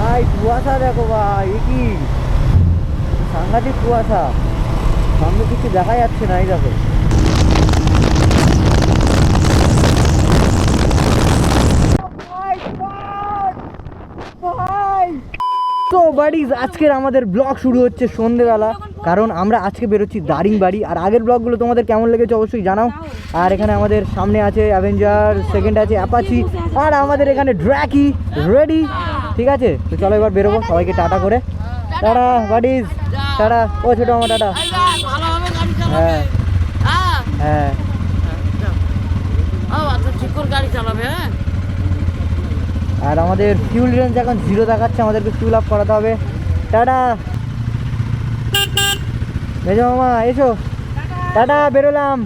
ভাই কুয়াশা দেখো ভাই কি? সাংঘাতিক কুয়াশা। সামনে কিছু দেখা যাচ্ছে না এই দেখো। তো বাড়িজ আজকের আমাদের ব্লগ শুরু হচ্ছে সন্ধেবেলা। কারণ আমরা আজকে বেরোচ্ছি দারিংবাড়ি। আর আগের ব্লগগুলো তোমাদের কেমন লেগেছে অবশ্যই জানাও। আর এখানে আমাদের সামনে আছে অ্যাভেঞ্জার সেকেন্ড আছে অ্যাপাচি আর আমাদের এখানে ড্র্যাকি রেডি ঠিক আছে? তো চলো এবার বেরোবো, সবাইকে টাটা করে। Tata বাড়িজ tata. ও, ছোটো আমার টাটা। হ্যাঁ। হ্যাঁ। আচ্ছা ঠিক করে গাড়ি চালাবে হ্যাঁ? আর আমাদের ফিউল রেঞ্জ এখন জিরো দেখাচ্ছে, আমাদেরকে ফিউল আপ করাতে হবে। টাটা। মেজো মামা, এসো। টাটা, বেরোলাম।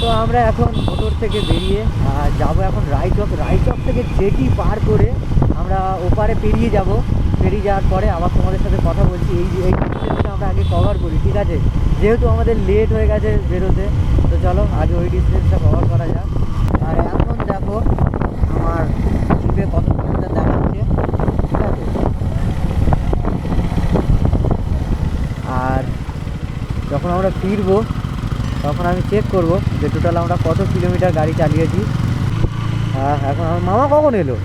তো আমরা এখন মোটর থেকে বেরিয়ে যাব এখন রায়চক। রায়চক থেকে জেটি পার করে আমরা ওপারে পেরিয়ে যাব। পেরিয়ে যাওয়ার পরে আবার তোমাদের সাথে কথা বলছি। এই এই ডিস্টেন্সটা আমরা আগে কভার করি, ঠিক আছে? যেহেতু আমাদের লেট হয়ে গেছে বেরোতে, তো চলো আগে ওই ডিস্টেন্সটা কভার করা যাক। আর এখন দেখো, আমার জিপে কত কিলোমিটার দেখাচ্ছে, ঠিক আছে? আর যখন আমরা ফিরবো, তখন আমি চেক করব যে টোটাল আমরা কত কিলোমিটার গাড়ি চালিয়েছি। এখন আমার মামা কখন এলো?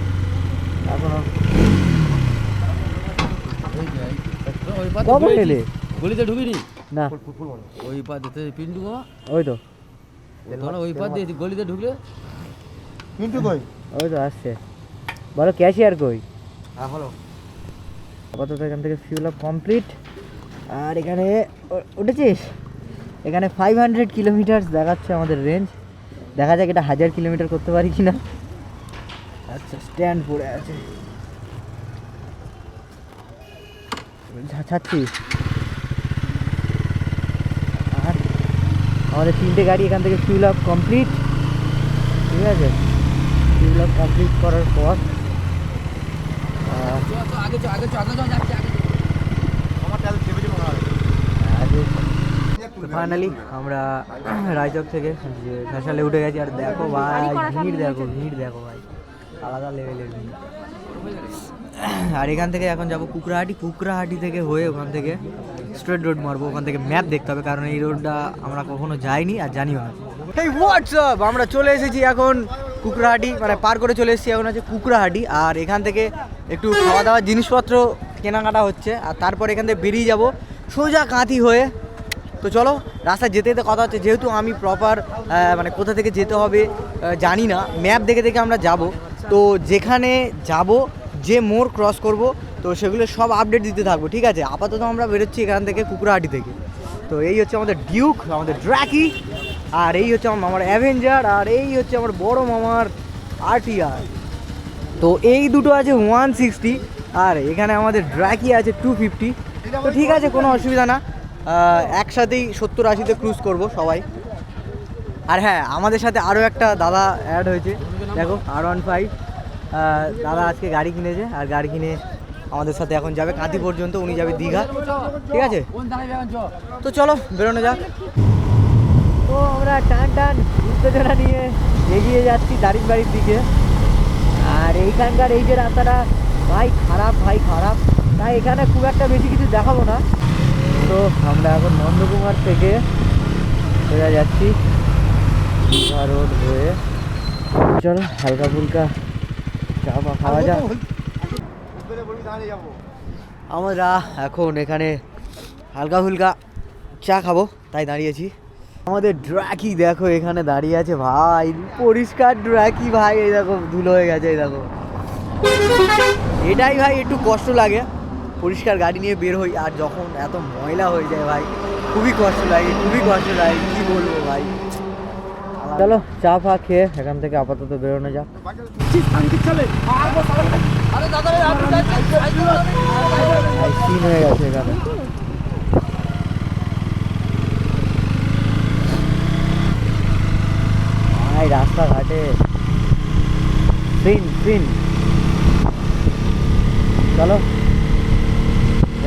এখন কখন এলে? গলিতে ঢুকিনি। না। ওই পা দিতে পিন্টু ওই তো। তোমরা ওই পা দিয়ে গলিতে ঢুকলে। মিন্টু কই? ওই তো আসছে। বলো ক্যাশিয়ার কই? হ্যাঁ বলো। আপাতত এখান থেকে ফিউল আপ কমপ্লিট আর এখানে উঠেছিস? এখানে ফাইভ হান্ড্রেড কিলোমিটার দেখাচ্ছে আমাদের রেঞ্জ দেখা যাক এটা হাজার কিলোমিটার করতে পারি কি না আচ্ছা। স্ট্যান্ড পড়ে আছে। ছাড়ছি আর আমাদের তিনটে গাড়ি এখান থেকে ফিউল আপ কমপ্লিট ঠিক আছে? ফিউল আপ কমপ্লিট করার পর ফাইনালি আমরা রায়চক থেকে যে ঘাসালে উঠে গেছি আর দেখো ভাই ভিড় দেখো ভিড় দেখো ভাই আলাদা লেভেলের ভিড়। আর এখান থেকে এখন যাব কুকরাহাটি। কুকরাহাটি থেকে হয়ে ওখান থেকে স্ট্রেট রোড মারবো। ওখান থেকে ম্যাপ দেখতে হবে, কারণ এই রোডটা আমরা কখনো যাইনি আর জানিও না। এই হোয়াটসঅ্যাপ আমরা চলে এসেছি এখন কুকরাহাটি মানে পার করে চলে এসেছি এখন আছে কুকরাহাটি। আর এখান থেকে একটু খাওয়া দাওয়ার জিনিসপত্র কেনাকাটা হচ্ছে, আর তারপর এখান থেকে বেরিয়ে যাব সোজা কাঁথি হয়ে। তো চলো, রাস্তায় যেতে যেতে কথা হচ্ছে, যেহেতু আমি প্রপার মানে কোথা থেকে যেতে হবে জানি না। ম্যাপ দেখে দেখে আমরা যাব। তো যেখানে যাব যে মোড় ক্রস করব, তো সেগুলো সব আপডেট দিতে থাকব, ঠিক আছে? আপাতত আমরা বেরোচ্ছি এখান থেকে কুকুরাহাটি থেকে। তো এই হচ্ছে আমাদের ডিউক আমাদের ড্র্যাকি আর এই হচ্ছে আমার মামার অ্যাভেঞ্জার আর এই হচ্ছে আমার বড় মামার আরটিআর তো এই দুটো আছে ওয়ান সিক্সটি আর এখানে আমাদের ড্র্যাকি আছে টু ফিফটি তো ঠিক আছে, কোনো অসুবিধা না। একসাথেই সত্তর আশিতে ক্রুজ করব সবাই। আর হ্যাঁ আমাদের সাথে আরও একটা দাদা অ্যাড হয়েছে। দেখো আর ওয়ান ফাইভ দাদা আজকে গাড়ি কিনেছে, আর গাড়ি কিনে আমাদের সাথে এখন যাবে কাঁথি পর্যন্ত উনি যাবে দীঘা। ঠিক আছে? তো চলো, বেরোনো যাক। তো আমরা টান টান উত্তেজনা নিয়ে এগিয়ে যাচ্ছি দারিংবাড়ির দিকে। আর এইখানকার এই যে রাস্তাটা, ভাই খারাপ ভাই খারাপ। তাই এখানে খুব একটা বেশি কিছু দেখাবো না। তো আমরা এখন নন্দকুমার থেকে সোজা যাচ্ছি দীঘা রোড হয়ে। চলো, হালকা ফুলকা চা খাওয়া যাক। আমরা এখন এখানে হালকা ফুলকা চা খাব তাই দাঁড়িয়েছি। আমাদের ড্রাকি দেখো এখানে দাঁড়িয়ে আছে ভাই। পরিষ্কার ড্রাকি ভাই এই দেখো ধুলো হয়ে গেছে এই দেখো। এটাই ভাই একটু কষ্ট লাগে। পরিষ্কার গাড়ি নিয়ে বের হই আর যখন এত ময়লা হয়ে যায় ভাই খুবই কষ্ট লাগে খুবই কষ্ট লাগে কি বলব ভাই? চলো, চা ফা খেয়ে এখান থেকে আপাতত বেরোনো যাক। ভাই রাস্তাঘাটে। চলো।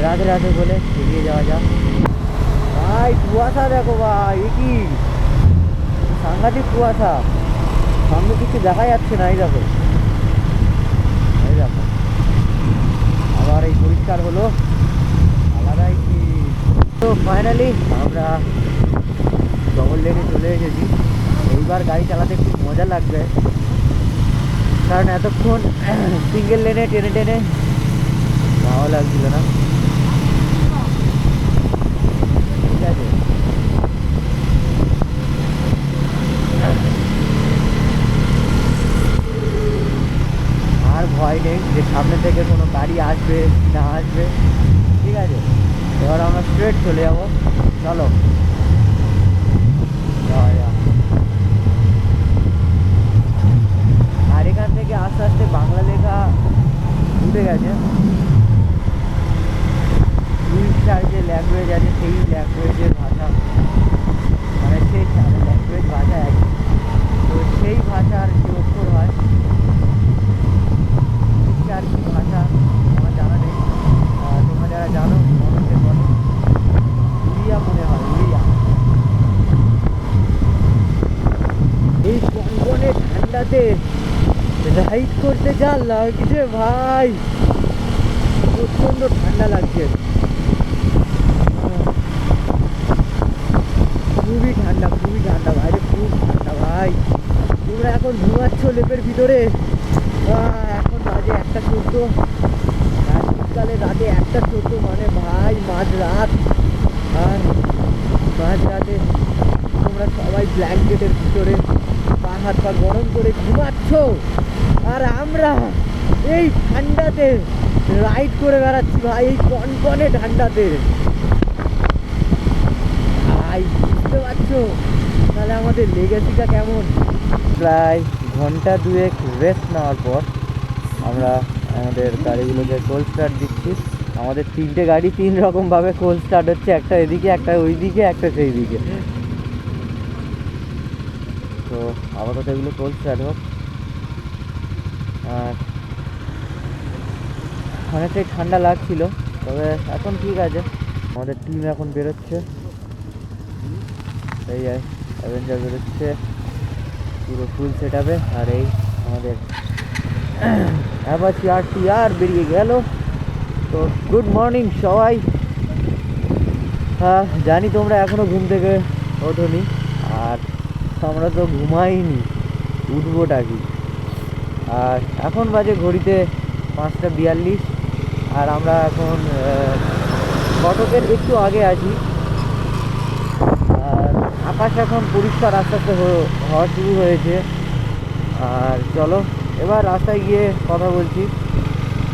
রাধে রাধে বলে এগিয়ে যাওয়া যাক। ভাই, কুয়াশা দেখো ভাই কি? সাংঘাতিক কুয়াশা। সামনে কিছু দেখা যাচ্ছে না, এই দেখো। দেখো। আবার এই পরিষ্কার হলো। আলাদাই কি তো ফাইনালি আমরা ডবল লেনে চলে এসেছি। এইবার গাড়ি চালাতে খুব মজা লাগবে। কারণ এতক্ষণ সিঙ্গেল লেনে টেনে টেনে ভালো লাগছিল না ঠিক আছে আর ভয় নেই যে সামনে থেকে কোনো গাড়ি আসবে না আসবে। ঠিক আছে? এবার আমরা স্ট্রেট চলে যাব। চলো। আর এখান থেকে আস্তে আস্তে বাংলা লেখা উঠে গেছে। উড়িষ্যার যে ল্যাঙ্গুয়েজ আছে, সেই ল্যাঙ্গুয়েজের ভাষা। মানে সেই ল্যাঙ্গুয়েজ ভাষা একই। তো সেই ভাষার যে অক্ষর হয় উড়িষ্যার কি ভাষা আমার জানা নেই। তোমরা যারা জানো, কমেন্টে বলো। উড়িয়া মনে হয়, উড়িয়া। এই কনকনে ঠান্ডাতে রাইড করতে যা লাগছে ভাই। প্রচণ্ড ঠান্ডা লাগছে। খুবই ঠান্ডা খুবই ঠান্ডা বাইরে খুব ঠান্ডা ভাই। তোমরা এখন ঘুমাচ্ছ লেপের ভিতরে। চোদ্দ শীতকালে রাতে একটা চোদ্দ মানে ভাই মাঝ রাত আর মাঝ রাতে তোমরা সবাই ব্ল্যাঙ্কেটের ভিতরে পা হাত পা গরম করে ঘুমাচ্ছ। আর আমরা এই ঠান্ডাতে রাইড করে বেড়াচ্ছি ভাই, এই কনকনে ঠান্ডাতে। ভাই, বুঝতে পারছ? তাহলে আমাদের লেগেছিটা কেমন? প্রায় ঘণ্টা দুয়েক রেস্ট নেওয়ার পর আমরা আমাদের গাড়িগুলোকে কোল্ড স্টার্ট দিচ্ছি আমাদের তিনটে গাড়ি তিন রকমভাবে কোল্ড স্টার্ট হচ্ছে, একটা এদিকে, একটা ওইদিকে, একটা সেই দিকে তো আপাতত এগুলো কোল্ড স্টার্ট হোক। আর অনেকটাই ঠান্ডা লাগছিল, তবে এখন ঠিক আছে। আমাদের টিম এখন বেরোচ্ছে। এই অ্যাভেঞ্জার বেরোচ্ছে। পুরো ফুল সেট আর এই আমাদের অ্যাপাচি আর আর বেরিয়ে গেল। তো গুড মর্নিং সবাই। হ্যাঁ জানি তোমরা এখনও ঘুম থেকে ওঠোনি, আর আমরা তো ঘুমাইনি, উঠবোটা কি? আর এখন বাজে ঘড়িতে পাঁচটা বিয়াল্লিশ, আর আমরা এখন কটকের একটু আগে আছি। আর আকাশ এখন পরিষ্কার আস্তে আস্তে হওয়া শুরু হয়েছে। আর চলো এবার রাস্তায় গিয়ে কথা বলছি।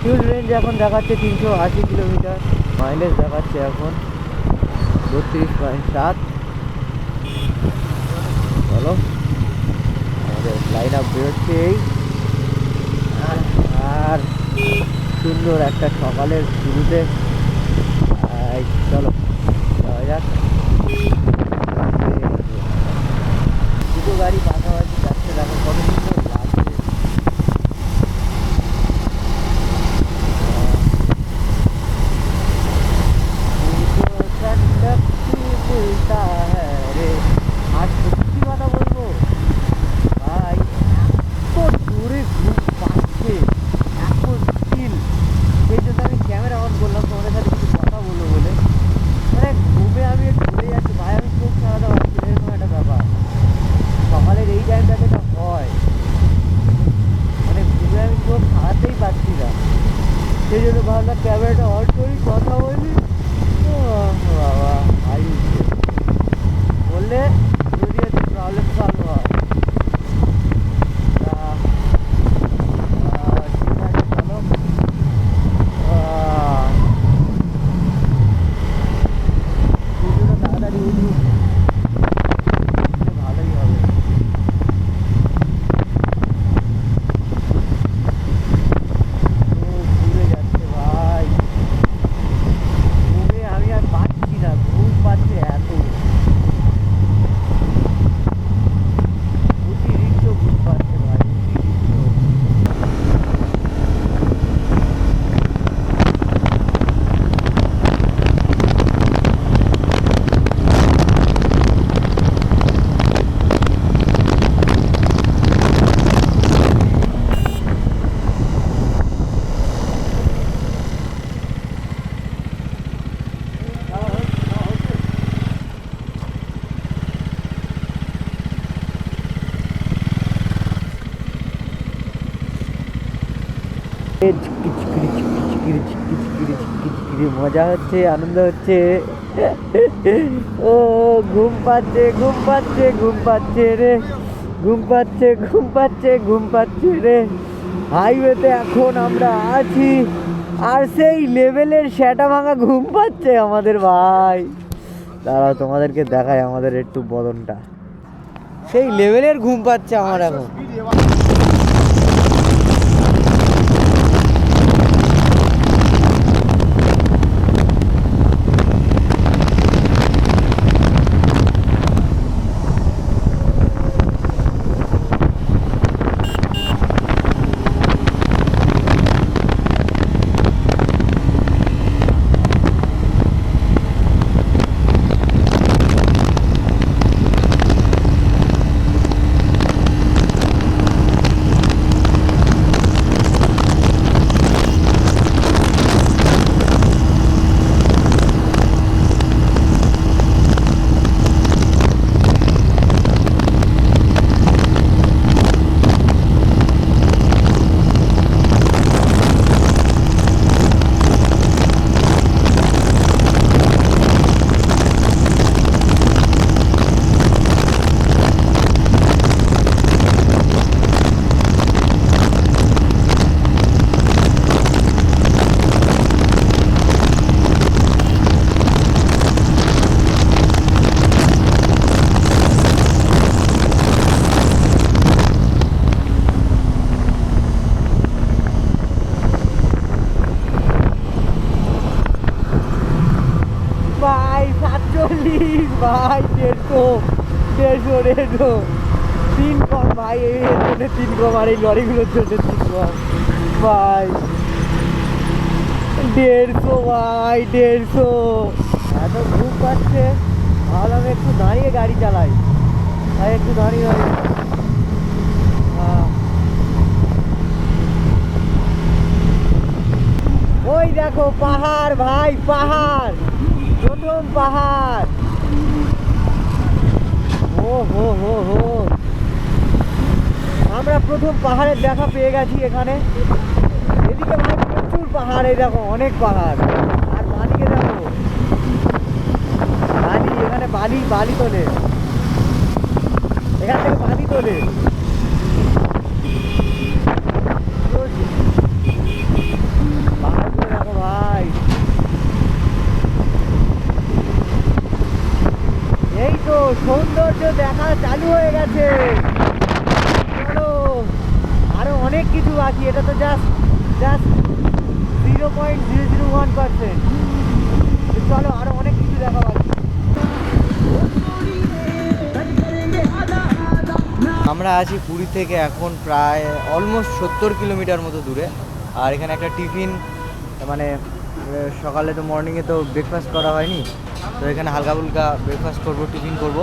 ফিউল রেঞ্জ এখন দেখাচ্ছে তিনশো আশি কিলোমিটার মাইলেজ দেখাচ্ছে এখন বত্রিশ পয়েন্ট সাত। চলো আমাদের লাইন আপ বেরোচ্ছে এই। আর সুন্দর একটা সকালের শুরুতে। চলো, যাওয়া যাক। দুটো গাড়ি পাশাপাশি যাচ্ছে, দেখো কত মজা হচ্ছে, আনন্দ হচ্ছে। ও, ঘুম পাচ্ছে ঘুম পাচ্ছে ঘুম পাচ্ছে রে। ঘুম পাচ্ছে ঘুম পাচ্ছে ঘুম পাচ্ছে রে। হাইওয়েতে এখন আমরা আছি, আর সেই লেভেলের শ্যাটা ভাঙা ঘুম পাচ্ছে আমাদের ভাই। দাঁড়াও, তোমাদেরকে দেখায় আমাদের একটু বদনটা। সেই লেভেলের ঘুম পাচ্ছে আমার এখন ভাই সাতচল্লিশ ভাই দেড়শো দেড়শো দেড়শো তিন কম ভাই এই জন্য তিন এই জন্য ভাই, দেড়শো ভাই, দেড়শো। এত ঘুম পাচ্ছে, ভাবলাম একটু দাঁড়িয়ে গাড়ি চালাই। ভাই, একটু দাঁড়িয়ে দাঁড়িয়ে। ওই দেখো, পাহাড়, ভাই, পাহাড়। প্রথম পাহাড়। ও, হো হো হো। আমরা প্রথম পাহাড়ের দেখা পেয়ে গেছি এখানে। এদিকে ভাই প্রচুর পাহাড়, এই দেখো, অনেক পাহাড়। আর বালিকে দেখো। বালি, এখানে বালি বালি তোলে। এখান থেকে বালি তোলে। সৌন্দর্য দেখা চালু হয়ে গেছে চলো আরও অনেক কিছু বাকি, এটা তো just just zero point zero zero one percent চলো আরও অনেক কিছু দেখা বাকি। আমরা আছি পুরী থেকে এখন প্রায় অলমোস্ট সত্তর কিলোমিটার মতো দূরে। আর এখানে একটা টিফিন মানে সকালে তো মর্নিংয়ে তো ব্রেকফাস্ট করা হয়নি। তো এখানে হালকা ফুলকা ব্রেকফাস্ট করব, টিফিন করব।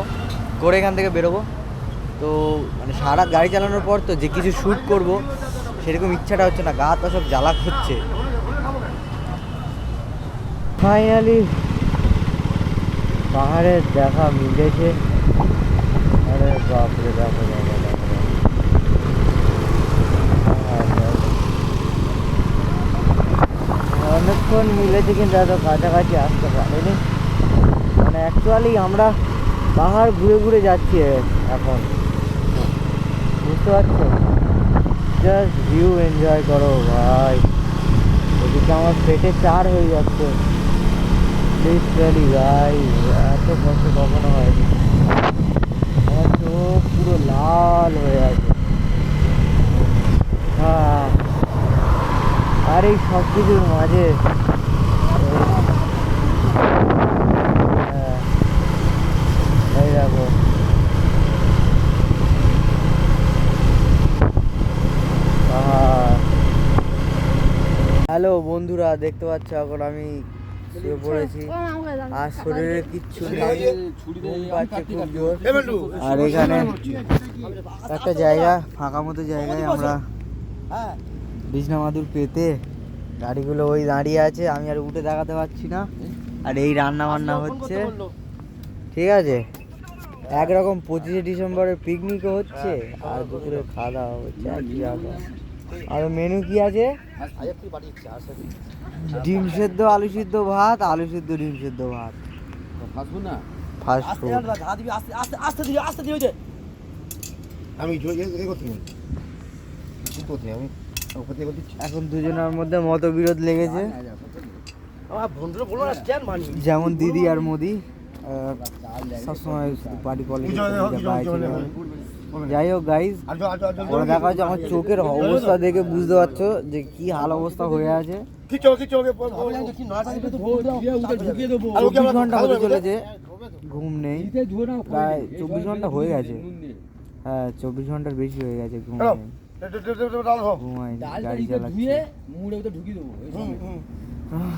করে এখান থেকে বেরোবো। তো মানে সারা গাড়ি চালানোর পর তো যে কিছু শ্যুট করব সেরকম ইচ্ছাটা হচ্ছে না, গা তো সব জ্বালা হচ্ছে ফাইনালি পাহাড়ের দেখা মিলেছে। আরে বাপরে দেখো। অনেকক্ষণ মিলেছে কিন্তু এত কাছাকাছি আসতে পারেনি। মানে অ্যাকচুয়ালি আমরা পাহাড় ঘুরে ঘুরে যাচ্ছি এখন। বুঝতে পারছ? জাস্ট ভিউ এনজয় করো, ভাই। এদিকে আমার পেটে চার হয়ে যাচ্ছে। লিটারালি ভাই, এত কষ্ট কখনো হয়নি। আমার চোখ পুরো লাল হয়ে আছে। আর এই সব কিছুর মাঝে এই- হ্যাঁ, এই দেখো হ্যালো বন্ধুরা, দেখতে পাচ্ছ এখন আমি শুয়ে পড়েছি। আর শরীরে কিচ্ছু নেই। আর এখানে একটা জায়গা, ফাঁকা মতো জায়গায় আমরা বিছনা মাদুর পেতে গাড়িগুলো ওই দাঁড়িয়ে আছে, আমি আর উঠে দেখাতে পারছি না। আর এই রান্না বান্না হচ্ছে। ঠিক আছে? একরকম পঁচিশে ডিসেম্বরের পিকনিকও হচ্ছে, আর দুপুরে খাওয়া দাওয়া হচ্ছে আর মেনু কি আছে? ডিম সেদ্ধ আলু সিদ্ধ ভাত আলু সিদ্ধ ডিম সেদ্ধ ভাত। ফাস্ট ফুড আমি এখন দুজনের মধ্যে মতবিরোধ লেগেছে। মানি যেমন দিদি আর মোদি সবসময় পার্টি পলিটিক্স যাই হোক গাইজ ওরা দেখা যাচ্ছে আমার চোখের অবস্থা দেখে বুঝতে পারছ যে কি হাল অবস্থা হয়ে আছে। চব্বিশ ঘণ্টা হতে চলেছে ঘুম নেই। প্রায় চব্বিশ ঘণ্টা হয়ে গেছে। হ্যাঁ চব্বিশ ঘণ্টার বেশি হয়ে গেছে ঘুম নেই।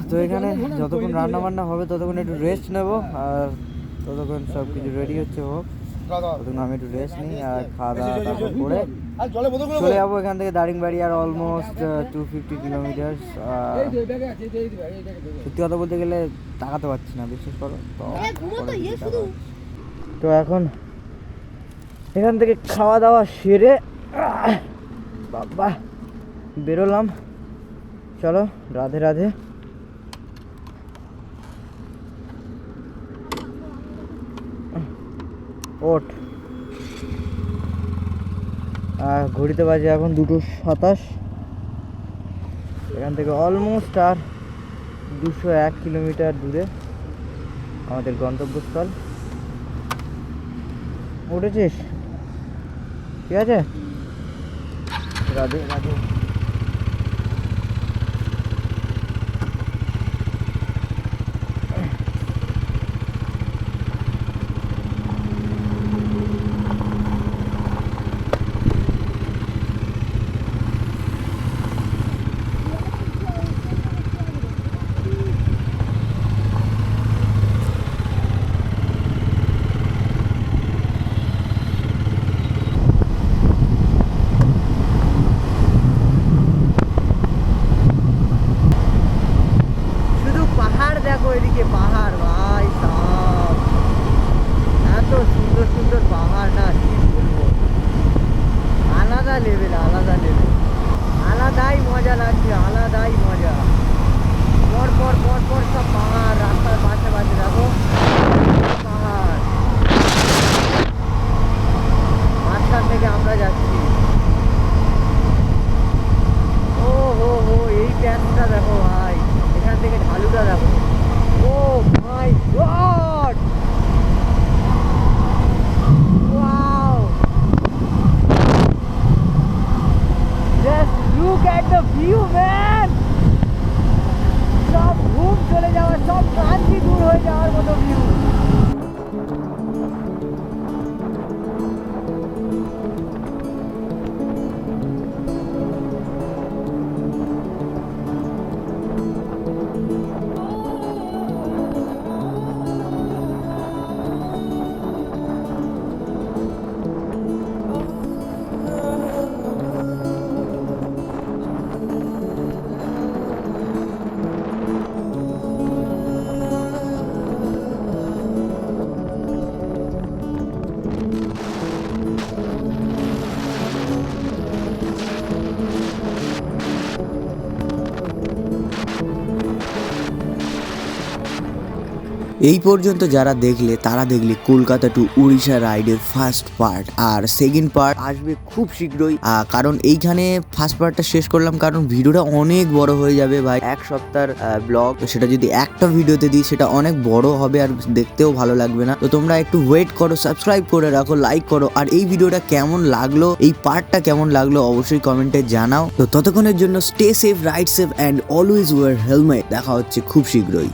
তো এখানে যতক্ষণ রান্না বান্না হবে ততক্ষণ একটু রেস্ট নেব আর ততক্ষণ সব কিছু রেডি হচ্ছে হোক। আমি একটু রেস্ট নিই আর খাওয়া দাওয়া তারপর করে চলে যাব এখান থেকে দারিংবাড়ি আর অলমোস্ট টু ফিফটি কিলোমিটার। সত্যি কথা বলতে গেলে তাকাতে পারছি না বিশ্বাস করো। তো। তো এখন এখান থেকে খাওয়া দাওয়া সেরে বাবা বেরোলাম। চলো রাধে রাধে। ওঠ আর ঘড়িতে বাজে এখন দুটো সাতাশ। এখান থেকে অলমোস্ট আর দুশো এক কিলোমিটার দূরে আমাদের গন্তব্যস্থল। উঠেছিস? ঠিক আছে? রাধে রাধে। এই পর্যন্ত যারা দেখলে, তারা দেখলে কলকাতা টু উড়িষ্যা রাইডের ফার্স্ট পার্ট আর সেকেন্ড পার্ট আসবে খুব শীঘ্রই। কারণ এইখানে ফার্স্ট পার্টটা শেষ করলাম কারণ ভিডিওটা অনেক বড় হয়ে যাবে ভাই। এক সপ্তাহের ব্লগ সেটা যদি একটা ভিডিওতে দিই, সেটা অনেক বড় হবে আর দেখতেও ভালো লাগবে না। তো তোমরা একটু ওয়েট করো সাবস্ক্রাইব করে রাখো লাইক করো। আর এই ভিডিওটা কেমন লাগল, এই পার্টটা কেমন লাগল, অবশ্যই কমেন্টে জানাও। তো ততক্ষণের জন্য stay safe ride safe and always wear helmet দেখা হচ্ছে খুব শীঘ্রই।